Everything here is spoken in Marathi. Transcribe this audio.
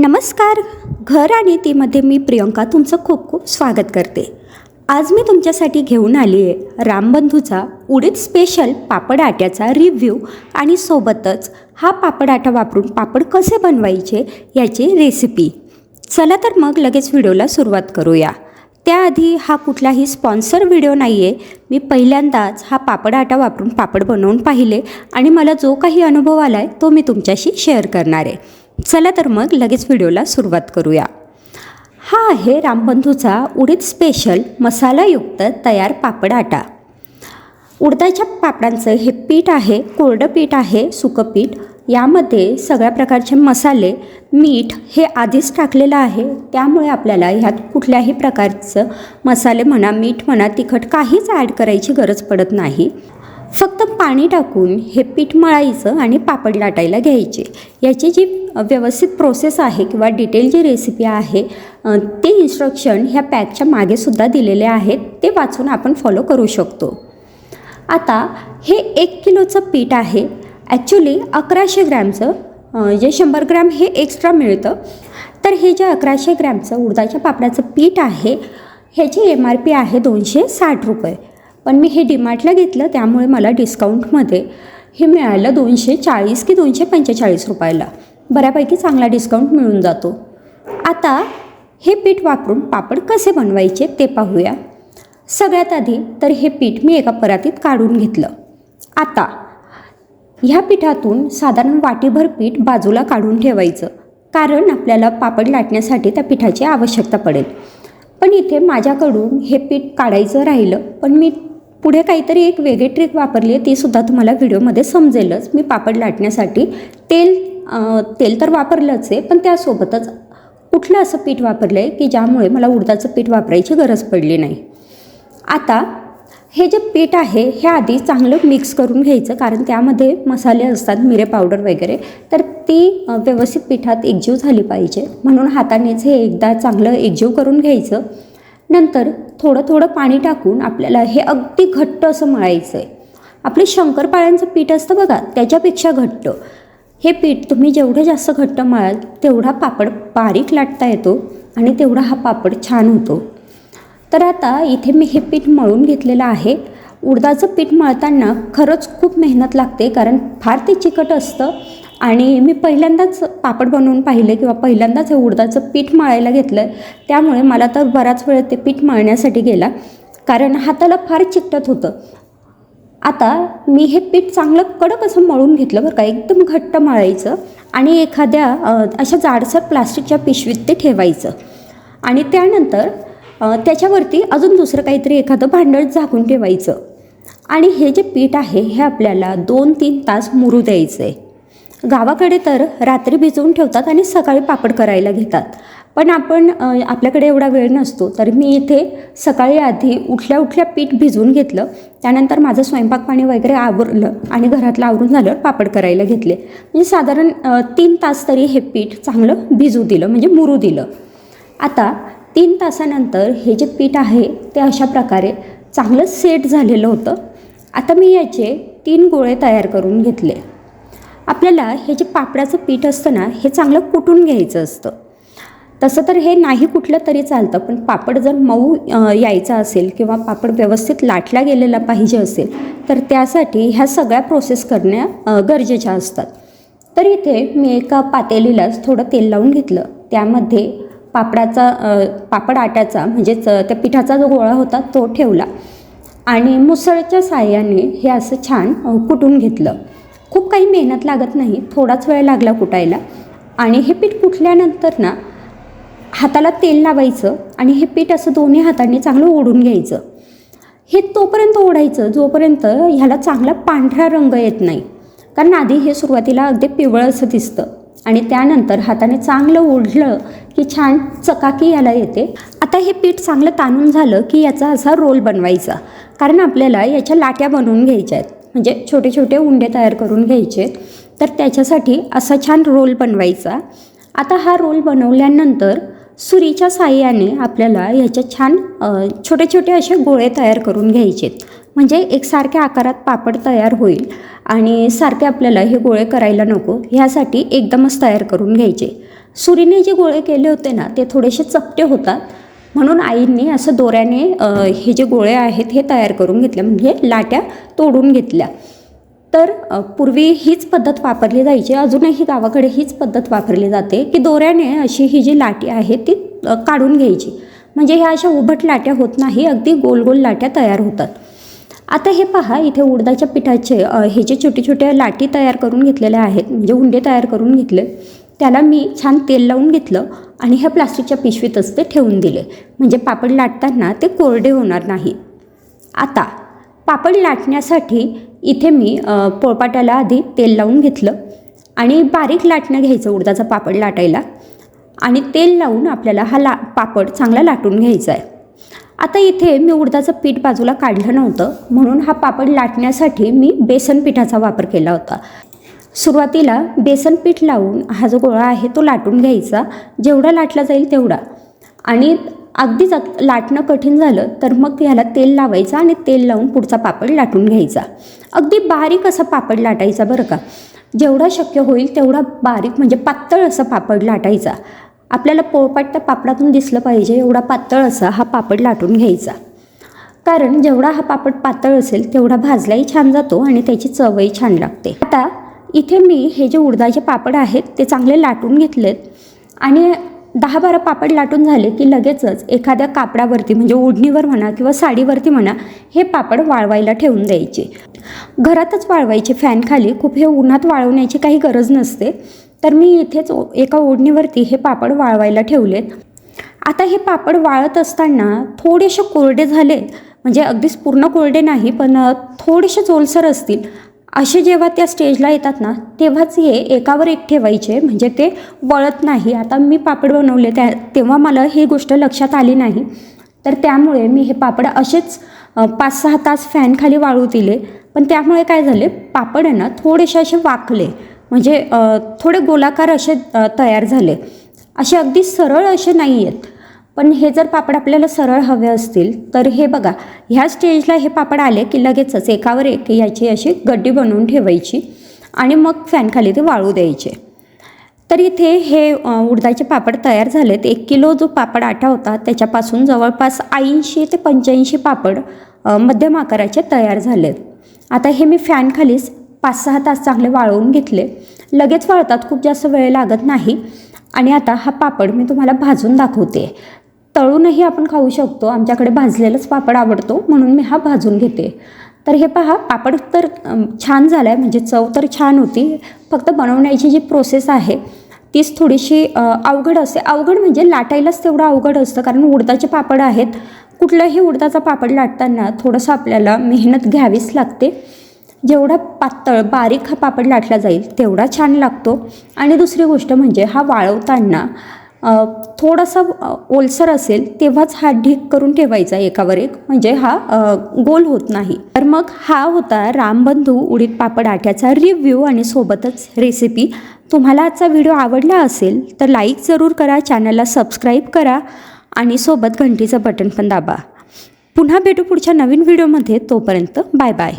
नमस्कार. घर आणि तीमध्ये मी प्रियंका तुमचं खूप खूप स्वागत करते. आज मी तुमच्यासाठी घेऊन आली आहे रामबंधूचा उडीद स्पेशल पापड आट्याचा रिव्ह्यू आणि सोबतच हा पापड आटा वापरून पापड कसे बनवायचे याची रेसिपी चला तर मग लगेच व्हिडिओला सुरुवात करूया. त्याआधी हा कुठलाही स्पॉन्सर व्हिडिओ नाही आहे मी पहिल्यांदाच हा पापड आटा वापरून पापड बनवून पाहिले आणि मला जो काही अनुभव आला आहे तो मी तुमच्याशी शेअर करणार आहे. चला तर मग लगेच व्हिडिओला सुरुवात करूया. हा आहे रामबंधूचा उडीद स्पेशल मसालायुक्त तयार पापड आटा. उडदाच्या पापडांचं हे पीठ आहे कोरडं पीठ आहे सुकं पीठ. यामध्ये सगळ्या प्रकारचे मसाले मीठ हे आधीच टाकलेलं आहे. त्यामुळे आपल्याला ह्यात कुठल्याही प्रकारचं मसाले म्हणा मीठ म्हणा तिखट काहीच ॲड करायची गरज पडत नाही. फक्त पाणी टाकून हे पीठ मळायचं आणि पापड लाटायला घ्यायचे. याची जी व्यवस्थित प्रोसेस आहे किंवा डिटेल जी रेसिपी आहे ते इन्स्ट्रक्शन ह्या पॅकच्या मागेसुद्धा दिलेले आहेत. ते वाचून आपण फॉलो करू शकतो. आता हे एक किलोचं पीठ आहे. ॲक्च्युली अकराशे ग्रॅमचं जे शंभर ग्रॅम हे एक्स्ट्रा मिळतं. तर हे जे अकराशे ग्रॅमचं उडदाच्या पापडाचं पीठ आहे ह्याची एम आर पी आहे दोनशे साठ रुपये. पण मी हे डीमार्टला घेतलं त्यामुळे मला डिस्काउंटमध्ये हे मिळालं दोनशे चाळीस की दोनशे पंचेचाळीस रुपयाला. बऱ्यापैकी चांगला डिस्काउंट मिळून जातो. आता हे पीठ वापरून पापड कसे बनवायचे ते पाहूया. सगळ्यात आधी तर हे पीठ मी एका परातीत काढून घेतलं. आता ह्या पिठातून साधारण वाटीभर पीठ बाजूला काढून ठेवायचं कारण आपल्याला पापड लाटण्यासाठी त्या पिठाची आवश्यकता पडेल. पण इथे माझ्याकडून हे पीठ काढायचं राहिलं पण मी पुढे काहीतरी एक वेगळी ट्रिक वापरली आहे तीसुद्धा तुम्हाला व्हिडिओमध्ये समजेलच. मी पापड लाटण्यासाठी तेल तेल तर वापरलंच आहे पण त्यासोबतच कुठलं असं पीठ वापरलं आहे की ज्यामुळे मला उडदाचं पीठ वापरायची गरज पडली नाही. आता हे जे पीठ आहे हे आधी चांगलं मिक्स करून घ्यायचं कारण त्यामध्ये मसाले असतात मिरे पावडर वगैरे तर ती व्यवस्थित पिठात एकजीव झाली पाहिजे. म्हणून हातानेच हे एकदा चांगलं एकजीव करून घ्यायचं. नंतर थोडं थोडं पाणी टाकून आपल्याला हे अगदी घट्ट असं मळायचं आहे आपले शंकरपाळ्यांचं पीठ असतं बघा त्याच्यापेक्षा घट्ट. हे पीठ तुम्ही जेवढं जास्त घट्ट मळाल तेवढा पापड बारीक लाटता येतो आणि तेवढा हा पापड छान होतो. तर आता इथे मी हे पीठ मळून घेतलेलं आहे. उडदाचं पीठ मळताना खरंच खूप मेहनत लागते कारण फार ते चिकट असतं. आणि मी पहिल्यांदाच पापड बनवून पाहिले किंवा पहिल्यांदाच हे उडदाचं पीठ मळायला घेतलं त्यामुळे मला तर बराच वेळ ते पीठ मळण्यासाठी गेला. कारण हाताला फार चिकटत होतं. आता मी हे पीठ चांगलं कडक असं मळून घेतलं बरं का एकदम घट्ट मळायचं आणि एखाद्या अशा जाडसर प्लास्टिकच्या पिशवीत ते ठेवायचं. आणि त्यानंतर त्याच्यावरती अजून दुसरं काहीतरी एखादं भांडण झाकून ठेवायचं. आणि हे जे पीठ आहे हे आपल्याला दोन तीन तास मुरू द्यायचं आहे गावाकडे तर रात्री भिजवून ठेवतात आणि सकाळी पापड करायला घेतात. पण आपण आपल्याकडे एवढा वेळ नसतो तर मी इथे सकाळी आधी उठल्या उठल्या पीठ भिजवून घेतलं. त्यानंतर माझं स्वयंपाक पाणी वगैरे आवरलं आणि घरातलं आवरून झालं पापड करायला घेतले. म्हणजे साधारण तीन तास तरी हे पीठ चांगलं भिजू दिलं म्हणजे मुरू दिलं. आता तीन तासानंतर हे जे पीठ आहे ते अशा प्रकारे चांगलं सेट झालेलं होतं. आता मी याचे तीन गोळे तयार करून घेतले. आपल्याला हे जे पापडाचं पीठ असतं ना हे चांगलं कुटून घ्यायचं असतं. तसं तर हे नाही कुठलं तरी चालतं पण पापड जर मऊ यायचा असेल किंवा पापड व्यवस्थित लाटला गेलेला पाहिजे असेल तर त्यासाठी ह्या सगळ्या प्रोसेस करण्या गरजेच्या असतात. तर इथे मी एका पातेलीलाच थोडं तेल लावून घेतलं. त्यामध्ये पापडाचा पापड आट्याचा म्हणजेच त्या पिठाचा जो गोळा होता तो ठेवला आणि मुसळच्या साह्याने हे असं छान कुटून घेतलं. खूप काही मेहनत लागत नाही थोडाच वेळ लागला कुटायला. आणि हे पीठ कुटल्यानंतर ना हाताला तेल लावायचं आणि हे पीठ असं दोन्ही हातांनी चांगलं ओढून घ्यायचं. हे तोपर्यंत ओढायचं जोपर्यंत ह्याला चांगला पांढरा रंग येत नाही. कारण आधी हे सुरुवातीला अगदी पिवळं असं दिसतं. आणि त्यानंतर हाताने चांगलं ओढलं की छान चकाकी याला येते. आता हे पीठ चांगलं ताणून झालं की याचा असा रोल बनवायचा. कारण आपल्याला याच्या लाट्या बनवून घ्यायच्या आहेत. म्हणजे छोटे छोटे उंडे तयार करून घ्यायचे. तर त्याच्यासाठी असा छान रोल बनवायचा. आता हा रोल बनवल्यानंतर सुरीच्या साह्याने आपल्याला ह्याच्या छान छोटे छोटे असे गोळे तयार करून घ्यायचेत म्हणजे एकसारख्या आकारात पापड तयार होईल आणि सारखे आपल्याला हे गोळे करायला नको. ह्यासाठी एकदमच तयार करून घ्यायचे. सुरीने जे गोळे केले होते ना ते थोडेसे चपटे होतात. म्हणून आईंनी असं दोऱ्याने हे जे गोळे आहेत हे तयार करून घेतले म्हणजे लाट्या तोडून घेतल्या. तर पूर्वी हीच पद्धत वापरली जायची. अजूनही गावाकडे हीच पद्धत वापरली जाते की दोऱ्याने अशी ही जी लाटी आहे ती काढून घ्यायची. म्हणजे ह्या अशा उभट लाट्या होत नाही अगदी गोल गोल लाट्या तयार होतात. आता हे पहा इथे उडदाच्या पिठाचे हे जे छोटे छोटे लाटी तयार करून घेतलेल्या आहेत म्हणजे उंडे तयार करून घेतले त्याला मी छान तेल लावून घेतलं. आणि ह्या प्लास्टिकच्या पिशवीतच ते ठेवून दिले. म्हणजे पापड लाटताना ते कोरडे होणार नाही. आता पापड लाटण्यासाठी इथे मी पोळपाट्याला आधी तेल लावून घेतलं आणि बारीक लाटणं घ्यायचं उडदाचा पापड लाटायला आणि तेल लावून आपल्याला हा ला पापड चांगला लाटून घ्यायचा आहे. आता इथे मी उडदाचं पीठ बाजूला काढलं नव्हतं म्हणून हा पापड लाटण्यासाठी मी बेसन पिठाचा वापर केला होता. सुरुवातीला बेसन पीठ लावून हा जो गोळा आहे तो लाटून घ्यायचा. जेवढा लाटला जाईल तेवढा. आणि अगदीच लाटणं कठीण झालं तर मग ह्याला तेल लावायचं आणि तेल लावून पुढचा पापड लाटून घ्यायचा. अगदी बारीक असा पापड लाटायचा बरं का. जेवढा शक्य होईल तेवढा बारीक म्हणजे पातळ असा पापड लाटायचा. आपल्याला पोळपाट त्या पापडातून दिसलं पाहिजे एवढा पातळ असा हा पापड लाटून घ्यायचा. कारण जेवढा हा पापड पातळ असेल तेवढा भाजलाही छान जातो आणि त्याची चवही छान लागते. आता इथे मी हे जे उडदाचे पापड आहेत ते चांगले लाटून घेतलेत. आणि दहा बारा पापड लाटून झाले की लगेचच एखाद्या कापडावरती म्हणजे ओढणीवर म्हणा किंवा साडीवरती म्हणा हे पापड वाळवायला ठेवून द्यायचे. घरातच वाळवायचे फॅनखाली खूप हे उन्हात वाळवण्याची काही गरज नसते. तर मी इथेच एका ओढणीवरती हे पापड वाळवायला ठेवलेत. आता हे पापड वाळत असताना थोडेसे कोरडे झाले म्हणजे अगदीच पूर्ण कोरडे नाही पण थोडेसे ओलसर असतील. असे जेव्हा त्या स्टेजला येतात ना तेव्हाच हे एकावर एक ठेवायचे म्हणजे ते वळत नाही. आता मी पापड बनवले त्या तेव्हा मला ही गोष्ट लक्षात आली नाही. तर त्यामुळे मी हे पापड असेच पाच सहा तास फॅनखाली वाळू दिले. पण त्यामुळे काय झाले पापड आहे ना थोडेसे असे वाकले. म्हणजे थोडे गोलाकार असे तयार झाले. असे अगदी सरळ असे नाही आहेत पण हे जर पापड आपल्याला सरळ हवे असतील तर हे बघा ह्या स्टेजला हे पापड आले की लगेचच एकावर एक याची अशी गड्डी बनवून ठेवायची आणि मग फॅनखाली ते वाळू द्यायचे. तर इथे हे उडदाचे पापड तयार झालेत. एक किलो जो पापड आटा होता त्याच्यापासून जवळपास ऐंशी ते पंच्याऐंशी पापड मध्यम आकाराचे तयार झालेत. आता हे मी फॅनखालीच पाच सहा तास चांगले वाळवून घेतले. लगेच वाळतात खूप जास्त वेळ लागत नाही. आणि आता हा पापड मी तुम्हाला भाजून दाखवते. तळूनही आपण खाऊ शकतो. आमच्याकडे भाजलेलाच पापड आवडतो. म्हणून मी हा भाजून घेते. तर हे पहा पापड तर छान झाला आहे म्हणजे चव तर छान होती. फक्त बनवण्याची जी प्रोसेस आहे तीच थोडीशी अवघड असते. अवघड म्हणजे लाटायलाच तेवढं अवघड असतं. कारण उडदाचे पापड आहेत. कुठलाही उडदाचा पापड लाटताना थोडंसं आपल्याला मेहनत घ्यावीच लागते. जेवढा पातळ बारीक हा पापड लाटला जाईल तेवढा छान लागतो. आणि दुसरी गोष्ट म्हणजे हा वाळवताना थोडासा ओलसर असेल तेव्हाच हा ढीक करून ठेवायचा एकावर एक. म्हणजे हा गोल होत नाही. तर मग हा होता रामबंधू उडीद पापड आट्याचा रिव्ह्यू आणि सोबतच रेसिपी तुम्हाला आजचा व्हिडिओ आवडला असेल तर लाईक जरूर करा चॅनलला सबस्क्राईब करा आणि सोबत घंटीचं बटन पण दाबा. पुन्हा भेटू पुढच्या नवीन व्हिडिओमध्ये तोपर्यंत बाय बाय